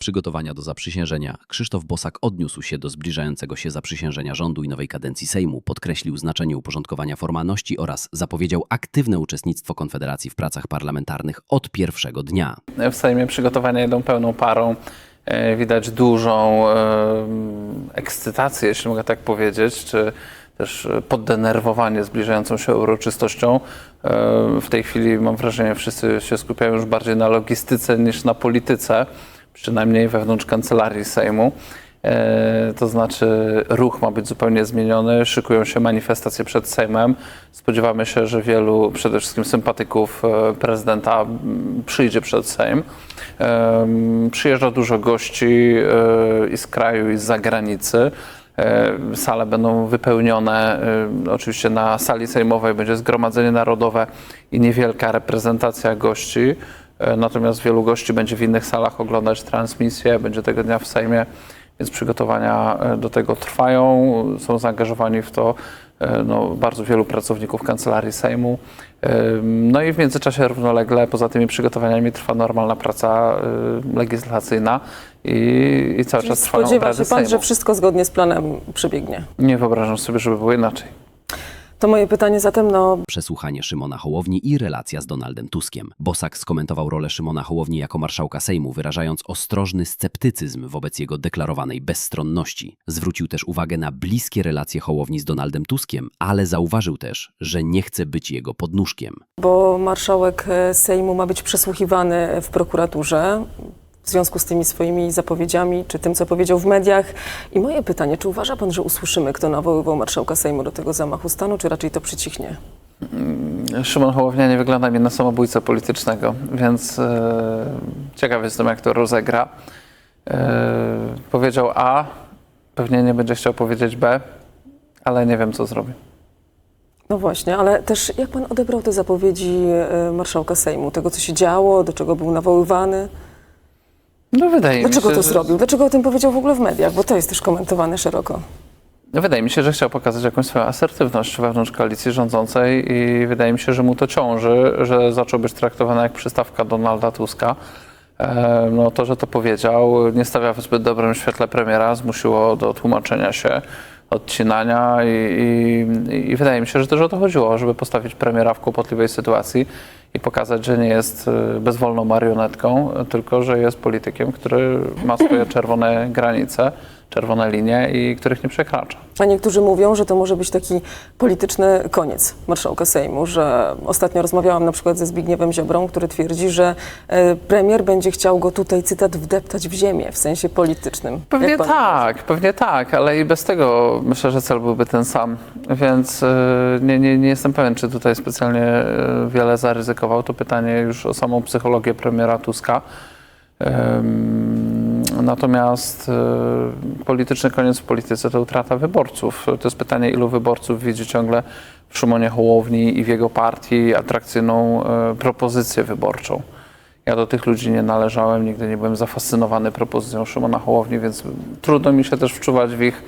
Przygotowania do zaprzysiężenia. Krzysztof Bosak odniósł się do zbliżającego się zaprzysiężenia rządu i nowej kadencji Sejmu, podkreślił znaczenie uporządkowania formalności oraz zapowiedział aktywne uczestnictwo Konfederacji w pracach parlamentarnych od pierwszego dnia. W Sejmie przygotowania idą pełną parą. E, Widać dużą e, ekscytację, jeśli mogę tak powiedzieć, czy też poddenerwowanie zbliżającą się uroczystością. E, W tej chwili mam wrażenie, wszyscy się skupiają już bardziej na logistyce niż na polityce, przynajmniej wewnątrz kancelarii Sejmu. E, To znaczy ruch ma być zupełnie zmieniony, szykują się manifestacje przed Sejmem. Spodziewamy się, że wielu przede wszystkim sympatyków e, prezydenta przyjdzie przed Sejm. Em, Przyjeżdża dużo gości e, i z kraju, i z zagranicy. E, Sale będą wypełnione. e, Oczywiście na sali sejmowej będzie Zgromadzenie Narodowe i niewielka reprezentacja gości. E, Natomiast wielu gości będzie w innych salach oglądać transmisję, będzie tego dnia w Sejmie, więc przygotowania e, do tego trwają. Są zaangażowani w to e, no, bardzo wielu pracowników kancelarii Sejmu. No i w międzyczasie równolegle poza tymi przygotowaniami trwa normalna praca legislacyjna i, i cały Czyli czas trwają spodziewa obrady się pan, Sejmu. że wszystko zgodnie z planem przebiegnie. Nie wyobrażam sobie, żeby było inaczej. To moje pytanie zatem, no Przesłuchanie Szymona Hołowni i relacja z Donaldem Tuskiem. Bosak skomentował rolę Szymona Hołowni jako marszałka Sejmu, wyrażając ostrożny sceptycyzm wobec jego deklarowanej bezstronności. Zwrócił też uwagę na bliskie relacje Hołowni z Donaldem Tuskiem, ale zauważył też, że nie chce być jego podnóżkiem. bo marszałek e, Sejmu ma być przesłuchiwany w prokuraturze w związku z tymi swoimi zapowiedziami, czy tym, co powiedział w mediach. I moje pytanie, czy uważa pan, że usłyszymy, kto nawoływał marszałka Sejmu do tego zamachu stanu, czy raczej to przycichnie? Szymon Hołownia nie wygląda mi na samobójcę politycznego, więc e, ciekaw jestem, jak to rozegra. E, powiedział A, pewnie nie będzie chciał powiedzieć B, ale nie wiem, co zrobi. No właśnie, ale też jak pan odebrał te zapowiedzi e, marszałka Sejmu, tego, co się działo, do czego był nawoływany? No wydaje Dlaczego mi się, to że- zrobił? Dlaczego o tym powiedział w ogóle w mediach? Bo to jest też komentowane szeroko. No, Wydaje mi się, że chciał pokazać jakąś swoją asertywność wewnątrz koalicji rządzącej i wydaje mi się, że mu to ciąży, że zaczął być traktowany jak przystawka Donalda Tuska. E, No to, że to powiedział, nie stawia w zbyt dobrym świetle premiera, zmusiło do tłumaczenia się, odcinania i, i, i wydaje mi się, że też o to chodziło, żeby postawić premiera w kłopotliwej sytuacji i pokazać, że nie jest e, bezwolną marionetką, tylko że jest politykiem, który ma swoje czerwone granice, czerwone linie i których nie przekracza. A niektórzy mówią, że to może być taki polityczny koniec marszałka Sejmu, że ostatnio rozmawiałam na przykład ze Zbigniewem Ziobrą, który twierdzi, że e, premier będzie chciał go tutaj, cytat, wdeptać w ziemię w sensie politycznym. Pewnie tak, pewnie tak, ale i bez tego myślę, że cel byłby ten sam. Więc e, nie, nie, nie jestem pewien, czy tutaj specjalnie e, wiele zaryzykował. To pytanie już o samą psychologię premiera Tuska. Em, Natomiast e, polityczny koniec w polityce to utrata wyborców. To jest pytanie, ilu wyborców widzi ciągle w Szymonie Hołowni i w jego partii atrakcyjną e, propozycję wyborczą. Ja do tych ludzi nie należałem, nigdy nie byłem zafascynowany propozycją Szymona Hołowni, więc trudno mi się też wczuwać w ich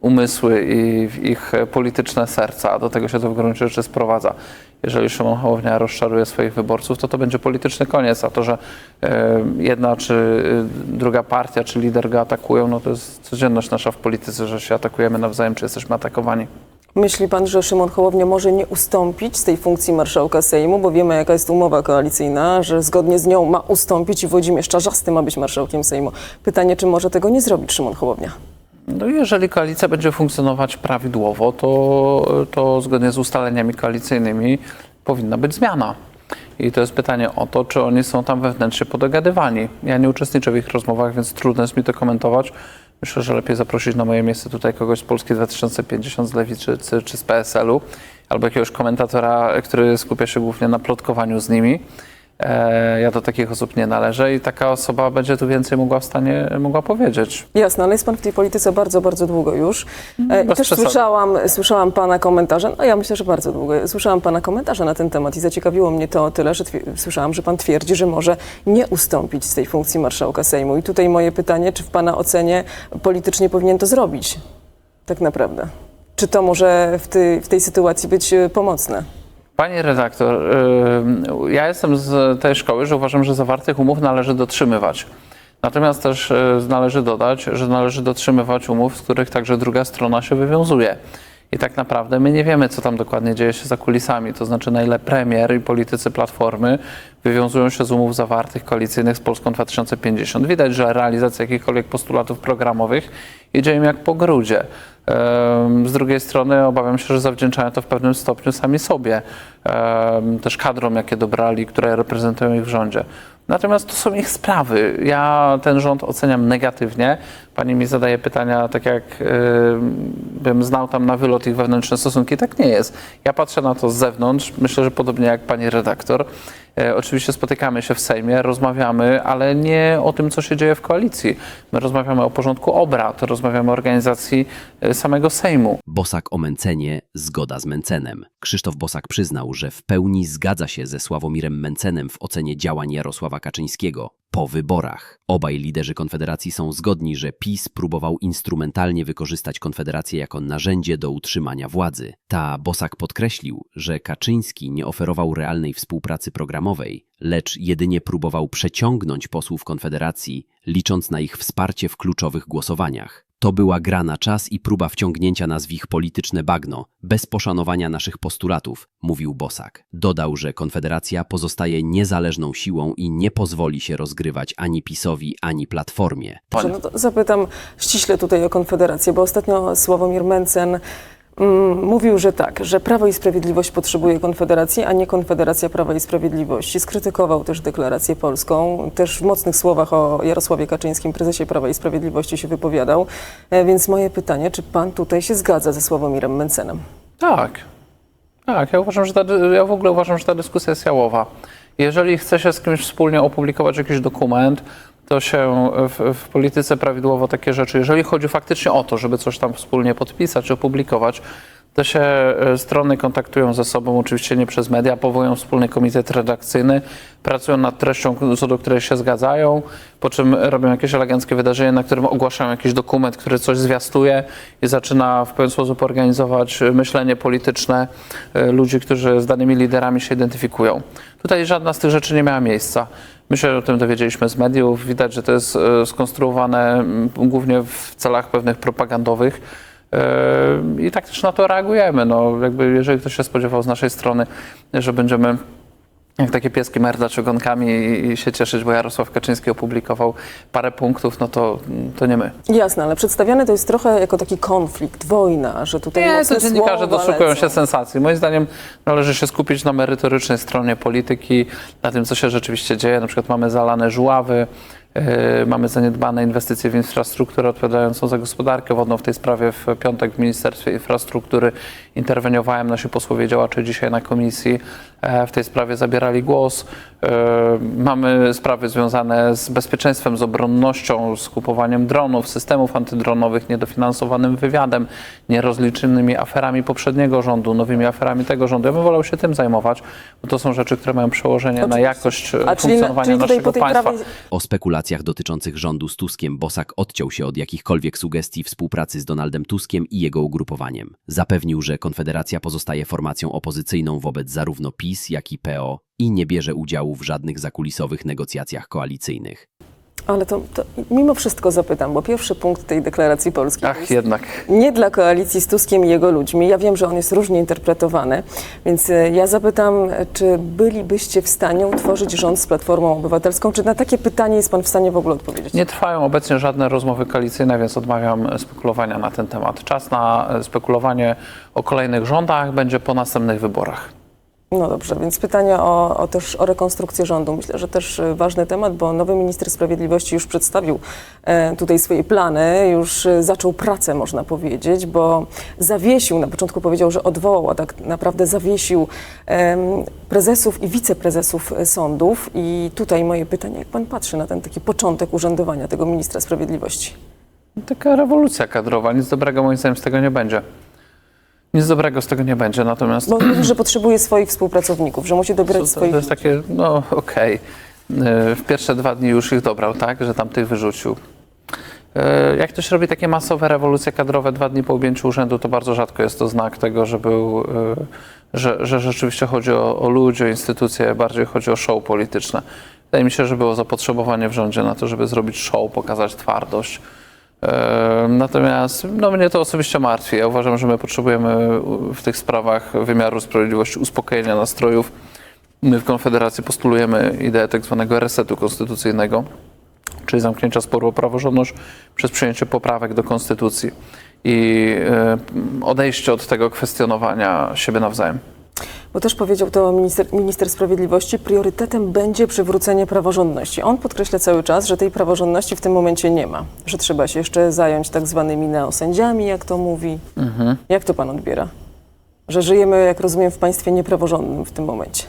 umysły i w ich e, polityczne serca, a do tego się to w gruncie rzeczy sprowadza. Jeżeli Szymon Hołownia rozczaruje swoich wyborców, to to będzie polityczny koniec, a to, że e, jedna czy e, druga partia czy lider go atakują, no to jest codzienność nasza w polityce, że się atakujemy nawzajem, czy jesteśmy atakowani. Myśli pan, że Szymon Hołownia może nie ustąpić z tej funkcji marszałka Sejmu, bo wiemy, jaka jest umowa koalicyjna, że zgodnie z nią ma ustąpić i Włodzimierz Czarzasty ma być marszałkiem Sejmu. Pytanie, czy może tego nie zrobić Szymon Hołownia? No jeżeli koalicja będzie funkcjonować prawidłowo, to, to zgodnie z ustaleniami koalicyjnymi powinna być zmiana. I to jest pytanie o to, czy oni są tam wewnętrznie podogadywani. Ja nie uczestniczę w ich rozmowach, więc trudno jest mi to komentować. Myślę, że lepiej zaprosić na moje miejsce tutaj kogoś z Polski 2050, z Lewicy czy, czy z PSL-u, albo jakiegoś komentatora, który skupia się głównie na plotkowaniu z nimi. E, ja do takich osób nie należę i taka osoba będzie tu więcej mogła w stanie mogła powiedzieć. Jasne, ale jest pan w tej polityce bardzo, bardzo długo już. E, I też przesady. słyszałam, słyszałam pana komentarze, no ja myślę, że bardzo długo. Słyszałam pana komentarze na ten temat i zaciekawiło mnie to o tyle, że słyszałam, że pan twierdzi, że może nie ustąpić z tej funkcji marszałka Sejmu. I tutaj moje pytanie, czy w pana ocenie politycznie powinien to zrobić? Tak naprawdę. Czy to może w, tej- w tej sytuacji być e, pomocne? Panie redaktor, y, ja jestem z tej szkoły, że uważam, że zawartych umów należy dotrzymywać. Natomiast też e, należy dodać, że należy dotrzymywać umów, z których także druga strona się wywiązuje. I tak naprawdę my nie wiemy, co tam dokładnie dzieje się za kulisami. To znaczy, na ile premier i politycy Platformy wywiązują się z umów zawartych koalicyjnych z Polską 2050. Widać, że realizacja jakichkolwiek postulatów programowych idzie im jak po grudzie. Z drugiej strony obawiam się, że zawdzięczają to w pewnym stopniu sami sobie, też kadrom, jakie dobrali, które reprezentują ich w rządzie. Natomiast to są ich sprawy. Ja ten rząd oceniam negatywnie. Pani mi zadaje pytania, tak jak bym znał tam na wylot ich wewnętrzne stosunki. Tak nie jest. Ja patrzę na to z zewnątrz. Myślę, że podobnie jak pani redaktor. E, Oczywiście spotykamy się w Sejmie, rozmawiamy, ale nie o tym, co się dzieje w koalicji. My rozmawiamy o porządku obrad, rozmawiamy o organizacji e, samego Sejmu. Bosak o Mencenie, zgoda z Mencenem. Krzysztof Bosak przyznał, że w pełni zgadza się ze Sławomirem Mencenem w ocenie działań Jarosława Kaczyńskiego po wyborach. Obaj liderzy Konfederacji są zgodni, że PiS próbował instrumentalnie wykorzystać Konfederację jako narzędzie do utrzymania władzy. Ta Bosak podkreślił, że Kaczyński nie oferował realnej współpracy programowej, lecz jedynie próbował przeciągnąć posłów Konfederacji, licząc na ich wsparcie w kluczowych głosowaniach. To była gra na czas i próba wciągnięcia nas w ich polityczne bagno, bez poszanowania naszych postulatów, mówił Bosak. Dodał, że Konfederacja pozostaje niezależną siłą i nie pozwoli się rozgrywać ani PiSowi, ani Platformie. Dobrze, no zapytam ściśle tutaj o Konfederację, bo ostatnio Sławomir Mencen mówił, że tak, że Prawo i Sprawiedliwość potrzebuje Konfederacji, a nie Konfederacja Prawa i Sprawiedliwości. Skrytykował też deklarację polską, też w mocnych słowach o Jarosławie Kaczyńskim, prezesie Prawa i Sprawiedliwości się wypowiadał. E, Więc moje pytanie, czy pan tutaj się zgadza ze Sławomirem Mencenem? Tak. Tak, ja uważam, że ta, ja w ogóle uważam, że ta dyskusja jest jałowa. Jeżeli chce się z kimś wspólnie opublikować jakiś dokument, to się w, w polityce prawidłowo takie rzeczy, jeżeli chodzi faktycznie o to, żeby coś tam wspólnie podpisać czy opublikować, to się e, strony kontaktują ze sobą, oczywiście nie przez media, powołują wspólny komitet redakcyjny, pracują nad treścią, co do której się zgadzają, po czym robią jakieś eleganckie wydarzenie, na którym ogłaszają jakiś dokument, który coś zwiastuje i zaczyna w pewien sposób organizować myślenie polityczne e, ludzi, którzy z danymi liderami się identyfikują. Tutaj żadna z tych rzeczy nie miała miejsca. My się o tym dowiedzieliśmy z mediów. Widać, że to jest e, skonstruowane głównie w celach pewnych propagandowych. Yy, I tak też na to reagujemy. No, jakby jeżeli ktoś się spodziewał z naszej strony, że będziemy jak takie pieski merdać ogonkami i, i się cieszyć, bo Jarosław Kaczyński opublikował parę punktów, no to, to nie my. Jasne, ale przedstawiane to jest trochę jako taki konflikt, wojna, że tutaj Nie, to dziennikarze doszukują lecą. się sensacji. Moim zdaniem należy się skupić na merytorycznej stronie polityki, na tym, co się rzeczywiście dzieje. Na przykład mamy zalane żuławy, mamy zaniedbane inwestycje w infrastrukturę odpowiadającą za gospodarkę wodną. W tej sprawie w piątek w Ministerstwie Infrastruktury interweniowałem. Nasi posłowie działacze dzisiaj na komisji e, w tej sprawie zabierali głos. E, Mamy sprawy związane z bezpieczeństwem, z obronnością, z kupowaniem dronów, systemów antydronowych, niedofinansowanym wywiadem, nierozliczonymi aferami poprzedniego rządu, nowymi aferami tego rządu. Ja bym wolał się tym zajmować, bo to są rzeczy, które mają przełożenie na jakość e, A czyli, funkcjonowania czyli tutaj naszego państwa. prawej, O spekulacjach dotyczących rządu z Tuskiem Bosak odciął się od jakichkolwiek sugestii współpracy z Donaldem Tuskiem i jego ugrupowaniem. Zapewnił, że Konfederacja pozostaje formacją opozycyjną wobec zarówno PiS, jak i PO i nie bierze udziału w żadnych zakulisowych negocjacjach koalicyjnych. Ale to, to mimo wszystko zapytam, bo pierwszy punkt tej deklaracji polskiej Ach, jest jednak. nie dla koalicji z Tuskiem i jego ludźmi. Ja wiem, że on jest różnie interpretowany, więc e, ja zapytam, czy bylibyście w stanie utworzyć rząd z Platformą Obywatelską? Czy na takie pytanie jest pan w stanie w ogóle odpowiedzieć? Nie trwają obecnie żadne rozmowy koalicyjne, więc odmawiam spekulowania na ten temat. Czas na e, spekulowanie o kolejnych rządach będzie po następnych wyborach. No dobrze, więc pytanie o, o też o rekonstrukcję rządu. Myślę, że też e, ważny temat, bo nowy minister sprawiedliwości już przedstawił e, tutaj swoje plany, już e, zaczął pracę, można powiedzieć, bo zawiesił, na początku powiedział, że odwołał, a tak naprawdę zawiesił prezesów i wiceprezesów sądów. I tutaj moje pytanie, jak pan patrzy na ten taki początek urzędowania tego ministra sprawiedliwości? Taka rewolucja kadrowa, nic dobrego moim zdaniem z tego nie będzie. Nic dobrego z tego nie będzie, natomiast Bo mówi, że potrzebuje swoich współpracowników, że musi dobierać to, to, swoich... to jest takie, no okej. E, W pierwsze dwa dni już ich dobrał, tak, że tam tych wyrzucił. E, Jak ktoś robi takie masowe rewolucje kadrowe dwa dni po objęciu urzędu, to bardzo rzadko jest to znak tego, że, był, e, że, że rzeczywiście chodzi o, o ludzi, o instytucje, bardziej chodzi o show polityczne. Wydaje mi się, że było zapotrzebowanie w rządzie na to, żeby zrobić show, pokazać twardość. Natomiast no, mnie to osobiście martwi. Ja uważam, że my potrzebujemy w tych sprawach wymiaru sprawiedliwości uspokojenia nastrojów. My w Konfederacji postulujemy ideę tak zwanego resetu konstytucyjnego, czyli zamknięcia sporu o praworządność przez przyjęcie poprawek do konstytucji i odejście od tego kwestionowania siebie nawzajem. Bo też powiedział to minister, minister sprawiedliwości, priorytetem będzie przywrócenie praworządności. On podkreśla cały czas, że tej praworządności w tym momencie nie ma, że trzeba się jeszcze zająć tak zwanymi neosędziami, jak to mówi. Jak to pan odbiera? Że żyjemy, jak rozumiem, w państwie niepraworządnym w tym momencie.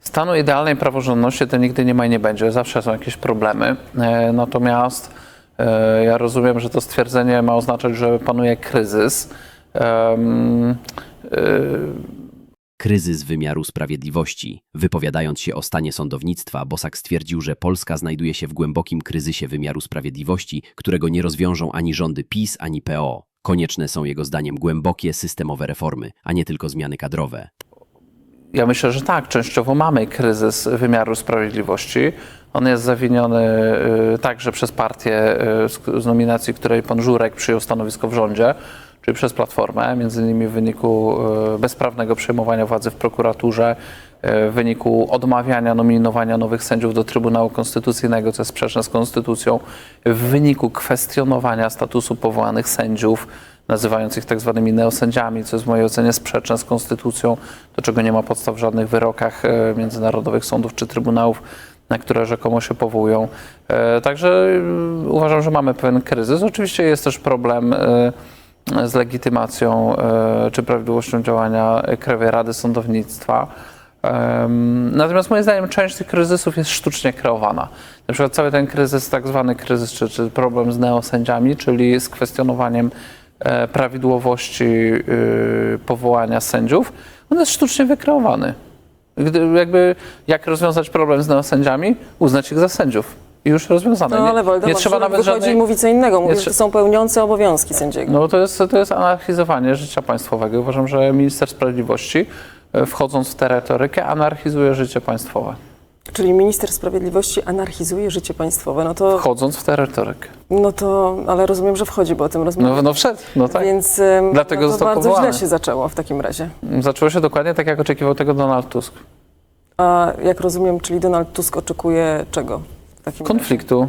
Stanu idealnej praworządności to nigdy nie ma i nie będzie. Zawsze są jakieś problemy. E, Natomiast e, ja rozumiem, że to stwierdzenie ma oznaczać, że panuje kryzys. E, Kryzys wymiaru sprawiedliwości. Wypowiadając się o stanie sądownictwa, Bosak stwierdził, że Polska znajduje się w głębokim kryzysie wymiaru sprawiedliwości, którego nie rozwiążą ani rządy PiS, ani PO. Konieczne są jego zdaniem głębokie, systemowe reformy, a nie tylko zmiany kadrowe. Ja myślę, że tak, częściowo mamy kryzys wymiaru sprawiedliwości. On jest zawiniony y, także przez partię y, z, z nominacji, której pan Żurek przyjął stanowisko w rządzie, czyli przez Platformę, między innymi w wyniku y, bezprawnego przejmowania władzy w prokuraturze, y, w wyniku odmawiania nominowania nowych sędziów do Trybunału Konstytucyjnego, co jest sprzeczne z konstytucją, w wyniku kwestionowania statusu powołanych sędziów, nazywając ich tak zwanymi neosędziami, co jest w mojej ocenie sprzeczne z konstytucją, do czego nie ma podstaw w żadnych wyrokach e, międzynarodowych sądów czy trybunałów, na które rzekomo się powołują. E, Także y, uważam, że mamy pewien kryzys. Oczywiście jest też problem e, z legitymacją e, czy prawidłowością działania Krajowej Rady Sądownictwa. Natomiast moim zdaniem część tych kryzysów jest sztucznie kreowana. Na przykład cały ten kryzys, tak zwany kryzys, czy, czy problem z neosędziami, czyli z kwestionowaniem e, prawidłowości y, powołania sędziów, on jest sztucznie wykreowany. Gdy, jakby, jak rozwiązać problem z neosędziami? Uznać ich za sędziów. Już rozwiązane. No Nie- ale Waldemar nie trzeba nawet wychodzi żadnej... i mówi co innego. Mówi, że to są pełniące obowiązki sędziego. No to jest, to jest anarchizowanie życia państwowego. Uważam, że minister sprawiedliwości, e, wchodząc w tę retorykę, anarchizuje życie państwowe. Czyli minister sprawiedliwości anarchizuje życie państwowe. No to, Wchodząc w tę retorykę. no to ale rozumiem, że wchodzi, bo o tym rozmawiamy. No, no wszedł, no tak. Więc Dlatego no to bardzo powołany. źle się zaczęło w takim razie. Zaczęło się dokładnie tak, jak oczekiwał tego Donald Tusk. A jak rozumiem, czyli Donald Tusk oczekuje czego? W takim Konfliktu,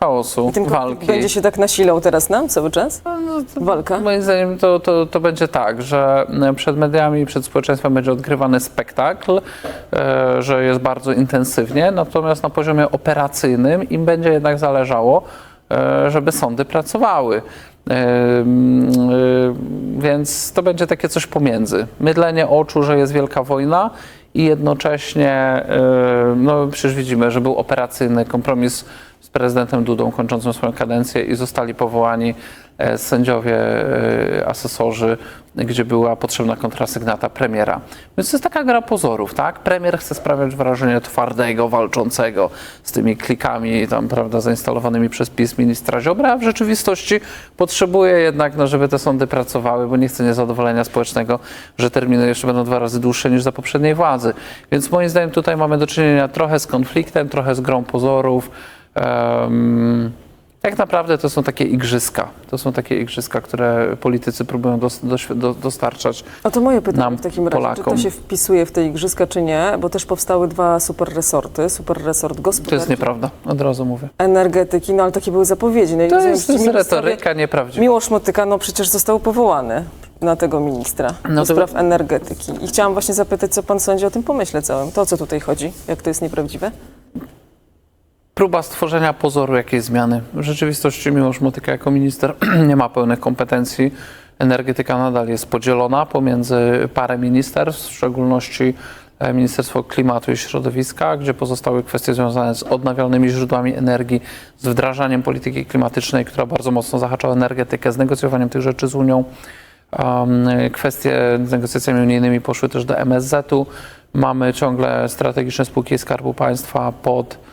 chaosu? Ten konflikt walki. będzie się tak nasilał teraz nam cały czas? Walka? Moim zdaniem to, to, to będzie tak, że e, przed mediami, przed społeczeństwem będzie odgrywany spektakl, e, że jest bardzo intensywnie, natomiast na poziomie operacyjnym im będzie jednak zależało, e, żeby sądy pracowały. Mm, e, Więc to będzie takie coś pomiędzy. Mydlenie oczu, że jest wielka wojna i jednocześnie, e, no przecież widzimy, że był operacyjny kompromis z prezydentem Dudą kończącym swoją kadencję i zostali powołani sędziowie, e, asesorzy, gdzie była potrzebna kontrasygnata premiera. Więc to jest taka gra pozorów, tak? Premier chce sprawiać wrażenie twardego, walczącego z tymi klikami tam, prawda, zainstalowanymi przez PiS ministra Ziobra, a w rzeczywistości potrzebuje jednak, no, żeby te sądy pracowały, bo nie chce niezadowolenia społecznego, że terminy jeszcze będą dwa razy dłuższe niż za poprzedniej władzy. Więc moim zdaniem tutaj mamy do czynienia trochę z konfliktem, trochę z grą pozorów. Em, tak naprawdę to są takie igrzyska. To są takie igrzyska, które politycy próbują dos, dos, do, dostarczać. No to moje pytanie Nam, w takim razie, czy to się wpisuje w te igrzyska, czy nie? Bo też powstały dwa super resorty, super resort To jest gospodarki, nieprawda, od razu mówię. energetyki, no ale takie były zapowiedzi. No To rozumiem, jest, to jest retoryka nieprawdziwa. Miłosz Motyka, no przecież został powołany na tego ministra No do spraw energetyki. I chciałam właśnie zapytać, co pan sądzi o tym pomyśle całym. To, o co tutaj chodzi, jak to jest nieprawdziwe? Próba stworzenia pozoru jakiejś zmiany. W rzeczywistości Miłosz Motyka jako minister nie ma pełnych kompetencji. Energetyka nadal jest podzielona pomiędzy parę ministerstw, w szczególności e, Ministerstwo Klimatu i Środowiska, gdzie pozostały kwestie związane z odnawialnymi źródłami energii, z wdrażaniem polityki klimatycznej, która bardzo mocno zahacza o energetykę, z negocjowaniem tych rzeczy z Unią. Kwestie z negocjacjami unijnymi poszły też do MSZ-u. Mamy ciągle strategiczne spółki Skarbu Państwa pod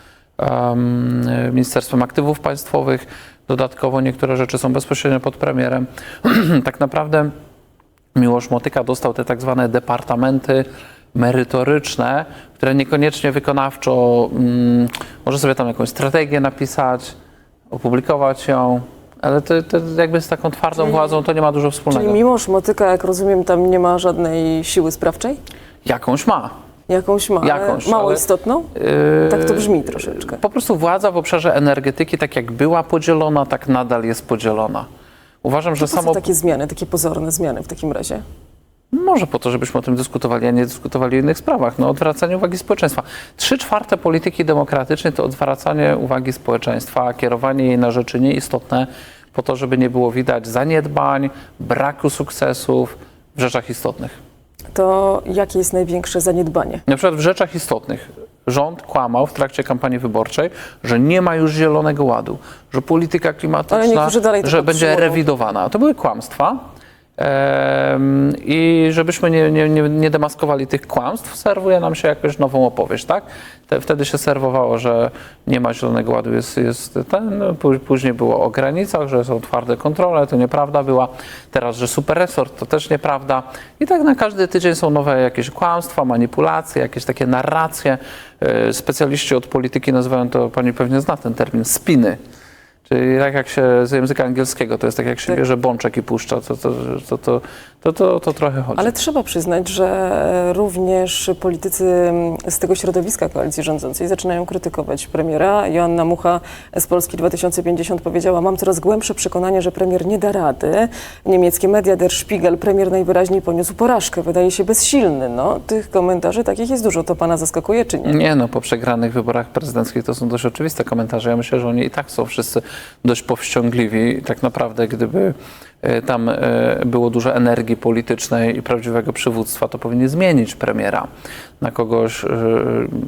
Ministerstwem Aktywów Państwowych. Dodatkowo niektóre rzeczy są bezpośrednio pod premierem. tak naprawdę Miłosz Motyka dostał te tak zwane departamenty merytoryczne, które niekoniecznie wykonawczo mm, może sobie tam jakąś strategię napisać, opublikować ją, ale to, to jakby z taką twardą władzą to nie ma dużo wspólnego. Czyli mimo szmotyka, jak rozumiem, tam nie ma żadnej siły sprawczej? Jakąś ma. Jakąś ma, Jakąś, mało ale- istotną? Yy, Tak to brzmi troszeczkę. Po prostu władza w obszarze energetyki, tak jak była podzielona, tak nadal jest podzielona. Uważam, że co samo. takie zmiany, takie pozorne zmiany w takim razie? Może po to, żebyśmy o tym dyskutowali, a nie dyskutowali o innych sprawach. No, odwracanie uwagi społeczeństwa. Trzy czwarte polityki demokratycznej to odwracanie uwagi społeczeństwa, kierowanie jej na rzeczy nieistotne, po to, żeby nie było widać zaniedbań, braku sukcesów w rzeczach istotnych. To jakie jest największe zaniedbanie? Na przykład w rzeczach istotnych rząd kłamał w trakcie kampanii wyborczej, że nie ma już zielonego ładu, że polityka klimatyczna, że będzie rewidowana. To były kłamstwa. I żebyśmy nie, nie, nie, demaskowali tych kłamstw, serwuje nam się jakąś nową opowieść, tak? Te, wtedy się serwowało, że nie ma zielonego ładu, jest, jest ten, no, pó- później było o granicach, że są twarde kontrole, to nieprawda była. Teraz, że super resort, to też nieprawda. I tak na każdy tydzień są nowe jakieś kłamstwa, manipulacje, jakieś takie narracje. E, Specjaliści od polityki nazywają to, pani pewnie zna ten termin, spiny. Czyli tak jak się z języka angielskiego, to jest tak jak się Tak. bierze bączek i puszcza, to, to, to, to, to, to, to trochę chodzi. Ale trzeba przyznać, że również politycy z tego środowiska koalicji rządzącej zaczynają krytykować premiera. Joanna Mucha z Polski 2050 powiedziała, mam coraz głębsze przekonanie, że premier nie da rady. Niemieckie media Der Spiegel, premier najwyraźniej poniósł porażkę, wydaje się bezsilny. No, tych komentarzy takich jest dużo. To pana zaskakuje, czy nie? Nie no, po przegranych wyborach prezydenckich to są dość oczywiste komentarze. Ja myślę, że oni i tak są wszyscy dość powściągliwi. Tak naprawdę, gdyby tam e, było dużo energii politycznej i prawdziwego przywództwa, to powinni zmienić premiera na kogoś e,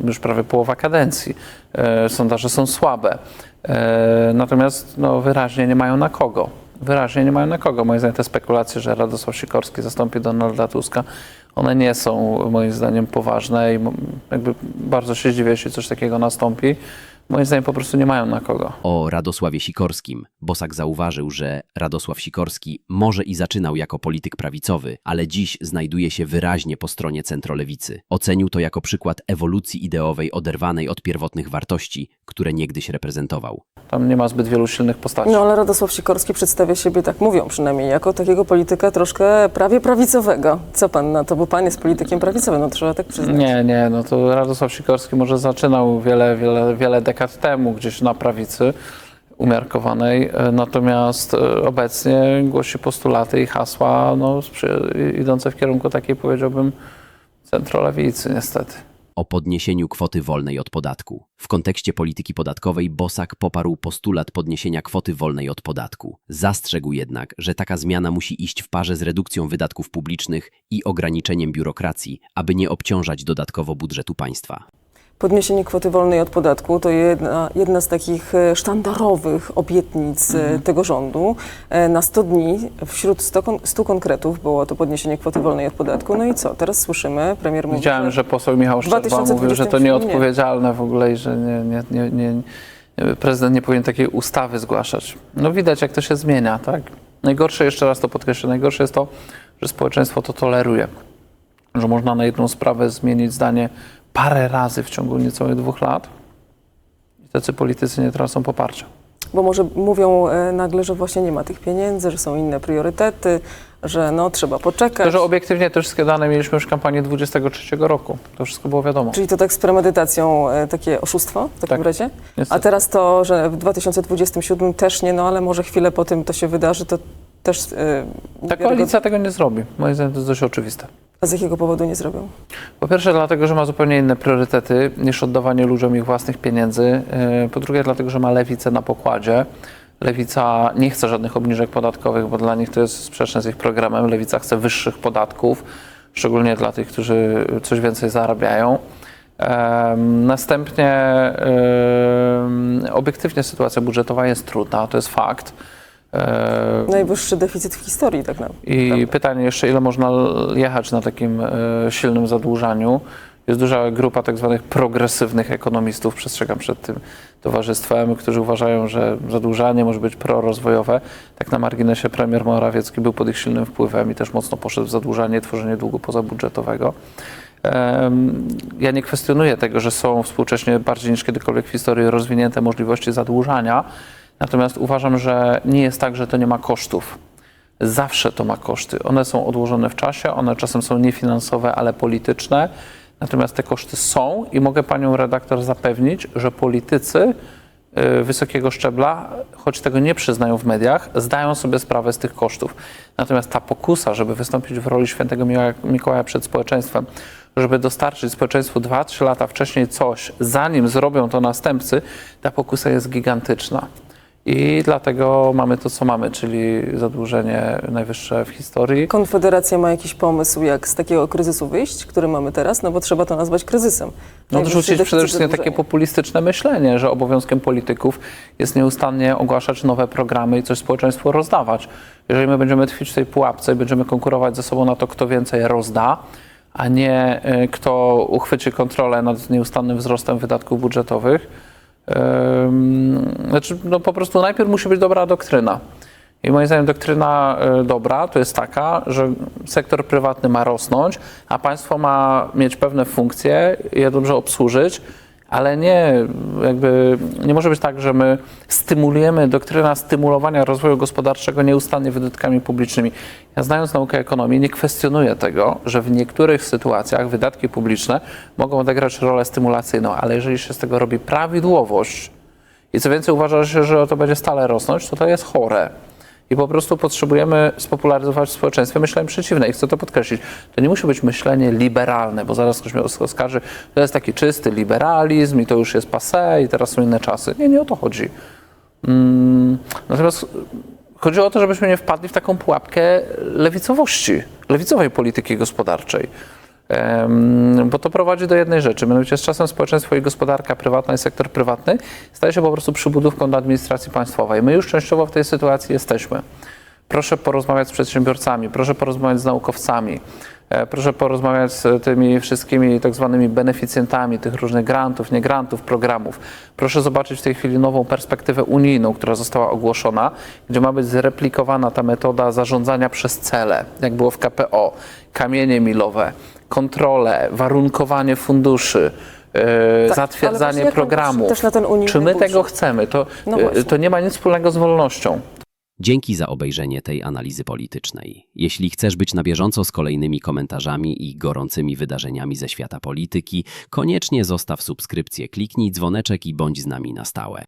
już prawie połowa kadencji. E, Sondaże są słabe. E, Natomiast no, wyraźnie nie mają na kogo. Wyraźnie nie mają na kogo. Moim zdaniem te spekulacje, że Radosław Sikorski zastąpi Donalda Tuska, one nie są moim zdaniem poważne i jakby bardzo się zdziwię, jeśli coś takiego nastąpi. Moim zdaniem po prostu nie mają na kogo. O Radosławie Sikorskim Bosak zauważył, że Radosław Sikorski może i zaczynał jako polityk prawicowy, ale dziś znajduje się wyraźnie po stronie centrolewicy. Ocenił to jako przykład ewolucji ideowej oderwanej od pierwotnych wartości, które niegdyś reprezentował. Tam nie ma zbyt wielu silnych postaci. No ale Radosław Sikorski przedstawia siebie, tak mówią przynajmniej, jako takiego polityka troszkę prawie prawicowego. Co pan na to? Bo pan jest politykiem prawicowym, no trzeba tak przyznać. Nie, nie, no to Radosław Sikorski może zaczynał wiele, wiele, wiele dekad temu gdzieś na prawicy umiarkowanej, e, natomiast e, obecnie głosi postulaty i hasła no, idące w kierunku takiej, powiedziałbym, centrolewicy niestety. O podniesieniu kwoty wolnej od podatku. W kontekście polityki podatkowej Bosak poparł postulat podniesienia kwoty wolnej od podatku. Zastrzegł jednak, że taka zmiana musi iść w parze z redukcją wydatków publicznych i ograniczeniem biurokracji, aby nie obciążać dodatkowo budżetu państwa. Podniesienie kwoty wolnej od podatku to jedna, jedna z takich e, sztandarowych obietnic e, tego rządu. E, Na 100 dni wśród 100, kon- 100 konkretów było to podniesienie kwoty wolnej od podatku. No i co? Teraz słyszymy, premier mówi, Widziałem, że poseł Michał Szczerba 2027 mówił, że to nie. nieodpowiedzialne w ogóle i że nie, nie, nie, nie, prezydent nie powinien takiej ustawy zgłaszać. No widać, jak to się zmienia, tak? Najgorsze, jeszcze raz to podkreślę, najgorsze jest to, że społeczeństwo to toleruje. Że można na jedną sprawę zmienić zdanie parę razy w ciągu niecałych dwóch lat i tacy politycy nie tracą poparcia. Bo może mówią e, nagle, że właśnie nie ma tych pieniędzy, że są inne priorytety, że no trzeba poczekać. To, że obiektywnie te wszystkie dane mieliśmy już w kampanii 23 roku. To wszystko było wiadomo. Czyli to tak z premedytacją e, takie oszustwo w takim Tak, razie? A niestety. teraz to, że w 2027 też nie, no ale może chwilę po tym to się wydarzy, to też e, Ta koalicja tego nie zrobi. Moim zdaniem to jest dość oczywiste. A z jakiego powodu nie zrobią? Po pierwsze dlatego, że ma zupełnie inne priorytety niż oddawanie ludziom ich własnych pieniędzy. Yy, Po drugie dlatego, że ma lewicę na pokładzie. Lewica nie chce żadnych obniżek podatkowych, bo dla nich to jest sprzeczne z ich programem. Lewica chce wyższych podatków, szczególnie dla tych, którzy coś więcej zarabiają. Następnie obiektywnie sytuacja budżetowa jest trudna, to jest fakt. Em, Najwyższy deficyt w historii tak naprawdę. i pytanie jeszcze, ile można jechać na takim e, silnym zadłużaniu. Jest duża grupa tak zwanych progresywnych ekonomistów, przestrzegam przed tym towarzystwem, którzy uważają, że zadłużanie może być prorozwojowe. Tak na marginesie premier Morawiecki był pod ich silnym wpływem i też mocno poszedł w zadłużanie, tworzenie długu pozabudżetowego. Ja nie kwestionuję tego, że są współcześnie bardziej niż kiedykolwiek w historii rozwinięte możliwości zadłużania, natomiast uważam, że nie jest tak, że to nie ma kosztów. Zawsze to ma koszty. One są odłożone w czasie, one czasem są niefinansowe, ale polityczne. Natomiast te koszty są i mogę panią redaktor zapewnić, że politycy y, wysokiego szczebla, choć tego nie przyznają w mediach, zdają sobie sprawę z tych kosztów. Natomiast ta pokusa, żeby wystąpić w roli świętego Mikołaja- przed społeczeństwem, żeby dostarczyć społeczeństwu 2-3 lata wcześniej coś, zanim zrobią to następcy, ta pokusa jest gigantyczna. I dlatego mamy to, co mamy, czyli zadłużenie najwyższe w historii. Konfederacja ma jakiś pomysł, jak z takiego kryzysu wyjść, który mamy teraz? No bo trzeba to nazwać kryzysem. No deficyt przede wszystkim takie populistyczne myślenie, że obowiązkiem polityków jest nieustannie ogłaszać nowe programy i coś społeczeństwu rozdawać. Jeżeli my będziemy tkwić w tej pułapce i będziemy konkurować ze sobą na to, kto więcej rozda, a nie y, kto uchwyci kontrolę nad nieustannym wzrostem wydatków budżetowych, znaczy no po prostu najpierw musi być dobra doktryna. I moim zdaniem doktryna y, dobra to jest taka, że sektor prywatny ma rosnąć, a państwo ma mieć pewne funkcje, je dobrze obsłużyć, ale nie jakby nie może być tak, że my stymulujemy doktryna stymulowania rozwoju gospodarczego nieustannie wydatkami publicznymi. Ja znając naukę ekonomii nie kwestionuję tego, że w niektórych sytuacjach wydatki publiczne mogą odegrać rolę stymulacyjną, ale jeżeli się z tego robi prawidłowość, i co więcej, uważa się, że to będzie stale rosnąć, to to jest chore. I po prostu potrzebujemy spopularyzować w społeczeństwie myślenie przeciwne. I chcę to podkreślić. To nie musi być myślenie liberalne, bo zaraz ktoś mnie os- oskarży, to jest taki czysty liberalizm i to już jest passé i teraz są inne czasy. Nie, nie o to chodzi. Mm, natomiast chodzi o to, żebyśmy nie wpadli w taką pułapkę lewicowości, lewicowej polityki gospodarczej. Bo to prowadzi do jednej rzeczy, mianowicie z czasem społeczeństwo i gospodarka prywatna i sektor prywatny staje się po prostu przybudówką do administracji państwowej. My już częściowo w tej sytuacji jesteśmy. Proszę porozmawiać z przedsiębiorcami, proszę porozmawiać z naukowcami, e, proszę porozmawiać z tymi wszystkimi tak zwanymi beneficjentami tych różnych grantów, nie grantów, programów. Proszę zobaczyć w tej chwili nową perspektywę unijną, która została ogłoszona, gdzie ma być zreplikowana ta metoda zarządzania przez cele, jak było w KPO, kamienie milowe, kontrole, warunkowanie funduszy, e, ale zatwierdzanie też na ten unijny Czy my budżet? tego chcemy? To, No e, to nie ma nic wspólnego z wolnością. Dzięki za obejrzenie tej analizy politycznej. Jeśli chcesz być na bieżąco z kolejnymi komentarzami i gorącymi wydarzeniami ze świata polityki, koniecznie zostaw subskrypcję, kliknij dzwoneczek i bądź z nami na stałe.